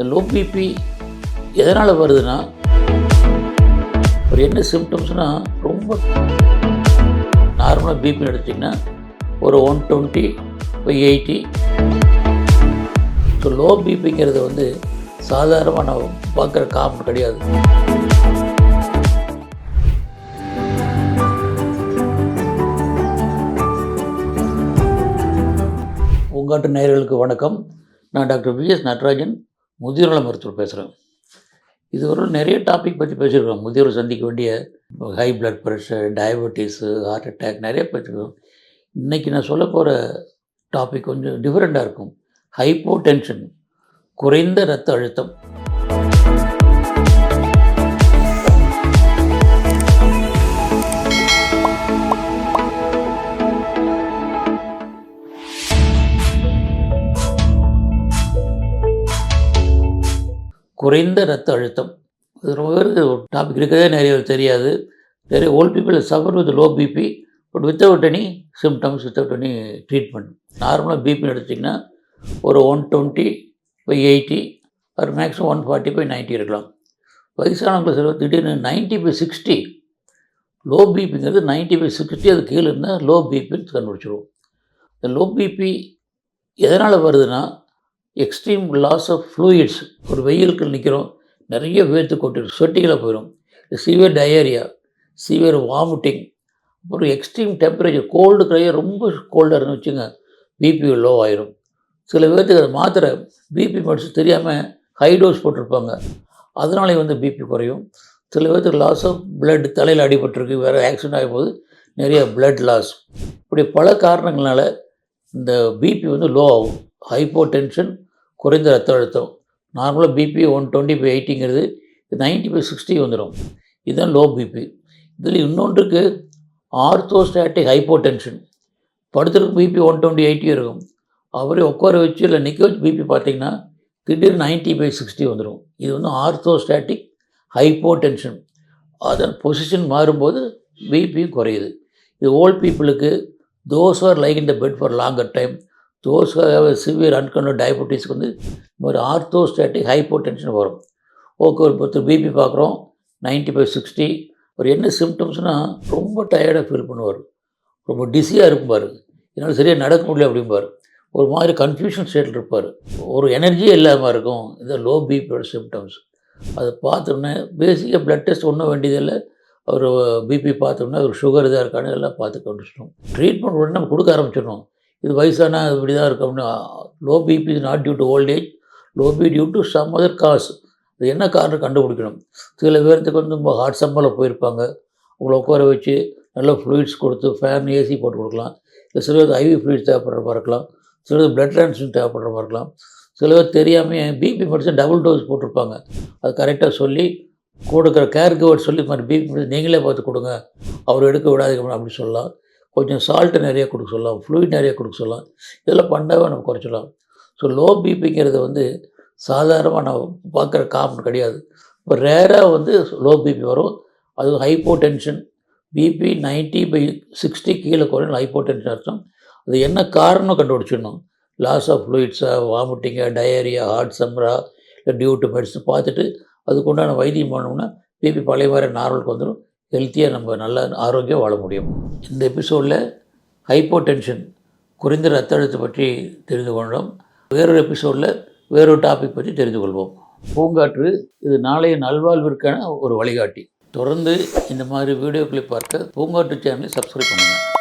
இந்த low BP எதனால் வருதுன்னா ஒரு என்ன சிம்டம்ஸ்னால் ரொம்ப நார்மலாக பிபி எடுத்திங்கன்னா ஒரு ஒன் டுவெண்ட்டி இப்போ எயிட்டி ஸோ லோ பிபிங்கிறது வந்து சாதாரணமாக நம்ம பார்க்குற காமன் கிடையாது. உங்காட்டு நேயர்களுக்கு வணக்கம். நான் டாக்டர் விஎஸ் நடராஜன். முதியோர் மருத்துவர் பேசுகிறேன் இதுவரை நிறைய டாபிக் பற்றி பேசியிருக்கோம். முதியோர் சந்திக்க வேண்டிய high blood pressure diabetes heart attack நிறைய பேசியிருக்கோம். இன்றைக்கி நான் சொல்ல போகிற டாபிக் கொஞ்சம் டிஃப்ரெண்ட்டாக இருக்கும். ஹைப்போ டென்ஷன் குறைந்த இரத்த அழுத்தம். குறைந்த இரத்த அழுத்தம். இது ரொம்ப பேருக்கு டாபிக் இருக்கிறதே நிறைய தெரியாது. நிறைய old people suffer with low BP but without any symptoms without any treatment நார்மலாக பிபி எடுத்திங்கன்னா ஒரு ஒன் டுவெண்ட்டி பை எயிட்டி ஒரு maximum one forty by ninety இருக்கலாம். வயசானவங்களை சில திடீர்னு நைன்ட்டி பை சிக்ஸ்டி லோ பிபிங்கிறது நைன்ட்டி பை சிக்ஸ்டி அது கீழே இருந்தால் லோ பிபின்னு கண்டுபிடிச்சிருவோம். இந்த லோ பிபி எதனால் வருதுன்னா எக்ஸ்ட்ரீம் லாஸ் ஆஃப் ஃப்ளூயிட்ஸ் ஒரு வெயிலுக்கு நிற்கிறோம் நிறைய வேர்த்து கொட்டிடும் சொட்டிகளை போயிடும் சிவியர் டயரியா சிவியர் வாமிட்டிங் அப்புறம் எக்ஸ்ட்ரீம் டெம்பரேச்சர் கோல்டு கிரையர் ரொம்ப கோல்டாக இருந்து வச்சுங்க பிபி லோ ஆயிரும். சில பேர்த்துக்கு அது மாத்திரை பிபி மெடிசன் தெரியாமல் ஹை டோஸ் போட்டிருப்பாங்க. அதனாலே வந்து பிபி குறையும். சில பேர்த்துக்கு லாஸ் ஆஃப் பிளட் தலையில் அடிபட்டிருக்கு வேறு ஆக்சிடென்ட் ஆகும்போது நிறைய பிளட் லாஸ் இப்படி பல காரணங்களால் இந்த பிபி வந்து லோ ஆகும். ஹைப்போ டென்ஷன் குறைந்த ரத்த அழுத்தம். நார்மலாக பிபி ஒன் டுவெண்ட்டி பை எயிட்டிங்கிறது நைன்ட்டி பை சிக்ஸ்டி வந்துடும் இதுதான் லோ பிபி இதில் இன்னொன்றுக்கு ஆர்த்தோஸ்டாட்டிக் ஹைப்போ டென்ஷன் படுத்துருக்கு பிபி ஒன் டுவெண்ட்டி எயிட்டி இருக்கும். அவரே உட்கார வச்சு இல்லை நிற்க வச்சு பிபி பார்த்தீங்கன்னா திடீர்னு நைன்ட்டி பை சிக்ஸ்டி வந்துடும் இது வந்து ஆர்த்தோஸ்டாட்டிக் ஹைப்போ டென்ஷன் அதன் பொசிஷன் மாறும்போது பிபி குறையுது. இது ஓல்ட் பீப்புளுக்கு those are like in the bed for longer time those severe uncontrolled டயபெட்டிஸ்க்கு வந்து இந்த மாதிரி ஆர்த்தோஸ்டாட்டிக் ஹைப்போ டென்ஷன் வரும். ஓகே ஒரு பத்து பிபி பார்க்குறோம் நைன்ட்டி ஃபைவ் சிக்ஸ்டி ஒரு என்ன சிம்டம்ஸ்னால் ரொம்ப டயர்டாக ஃபீல் பண்ணுவார். ரொம்ப டிஸியாக இருப்பார். என்னால் சரியாக நடக்க முடியல அப்படிம்பார். ஒரு மாதிரி கன்ஃபியூஷன் ஸ்டேட்டில் இருப்பார். ஒரு எனர்ஜியே இல்லாமல் இருக்கும். இந்த லோ பிபியோட சிம்டம்ஸ் அதை பார்த்தோன்னே பேசிக்காக ப்ளட் டெஸ்ட் ஒன்றும் வேண்டியதில்லை. அவர் பிபி பார்த்தோம்னா ஒரு சுகர் இதாக இருக்கான்னு எல்லாம் பார்த்து கண்டுச்சிட்டோம் ட்ரீட்மெண்ட் உடனே நம்ம கொடுக்க ஆரம்பிச்சிடணும். இது வயசான இப்படி தான் இருக்கோம்னு low BP is not due to old age low B due to some other cause அது என்ன காரணம் கண்டுபிடிக்கணும். சில பேர்த்துக்கு வந்து ரொம்ப ஹார்ட் சம்பளம் போயிருப்பாங்க. உங்களை உட்கார வச்சு நல்ல ஃப்ளூயிட்ஸ் கொடுத்து ஃபேன் ஏசி போட்டு கொடுக்கலாம். இல்லை சில பேர் ஐவி ஃப்ளூயிட்ஸ் தேவைப்படுற மாதிரி இருக்கலாம். சில பேர் பிளட் ட்ரான்ஸ்ஃபியூஷன் தேவைப்படுற மாதிரி இருக்கலாம். சில பேர் தெரியாமல் பிபி மெடிசன் டபுள் டோஸ் போட்டிருப்பாங்க. அது கரெக்டாக சொல்லி கொடுக்குற கேர் கவர் சொல்லி மாதிரி பிபி மெடிசன் நீங்களே பார்த்து கொடுங்க. அவர் எடுக்க விடாதீங்க அப்படின்னு சொல்லலாம். கொஞ்சம் சால்ட்டு நிறைய கொடுக்க சொல்லலாம் ஃப்ளூயிட் நிறைய கொடுக்க சொல்லலாம். இதெல்லாம் பண்ணாவே நம்ம குறைச்சிடலாம் ஸோ லோ பிபிங்கிறது வந்து சாதாரணமாக நம்ம பார்க்குற காமன் கிடையாது. இப்போ ரேராக வந்து லோ பிபி வரும். அது hypotension BP ninety by sixty கீழே குறையும் ஹைப்போ டென்ஷன் அர்த்தம். அது என்ன காரணம் கண்டுபிடிச்சிடணும்? லாஸ் ஆஃப் ஃப்ளூயிட்ஸா வாமிட்டிங்கா டயரியா ஹார்ட் சம்ரா இல்லை டியூ டு மெடிசன் பார்த்துட்டு அதுக்குண்டான வைத்தியம் பண்ணோம்னா பிபி பழைய மாதிரி நார்மலுக்கு வந்துடும் ஹெல்த்தியாக நம்ம நல்லா ஆரோக்கியம் வாழ முடியும். இந்த எபிசோடில் ஹைப்போ டென்ஷன் குறைந்த ரத்த அழுத்தம் பற்றி தெரிந்து கொண்டோம். வேறொரு எபிசோடில் வேறொரு டாபிக் பற்றி தெரிந்து கொள்வோம். பூங்காற்று இது நாளைய நல்வாழ்விற்கான ஒரு வழிகாட்டி. தொடர்ந்து இந்த மாதிரி வீடியோக்களை பார்க்க பூங்காற்று சேனலை சப்ஸ்கிரைப் பண்ணுங்கள்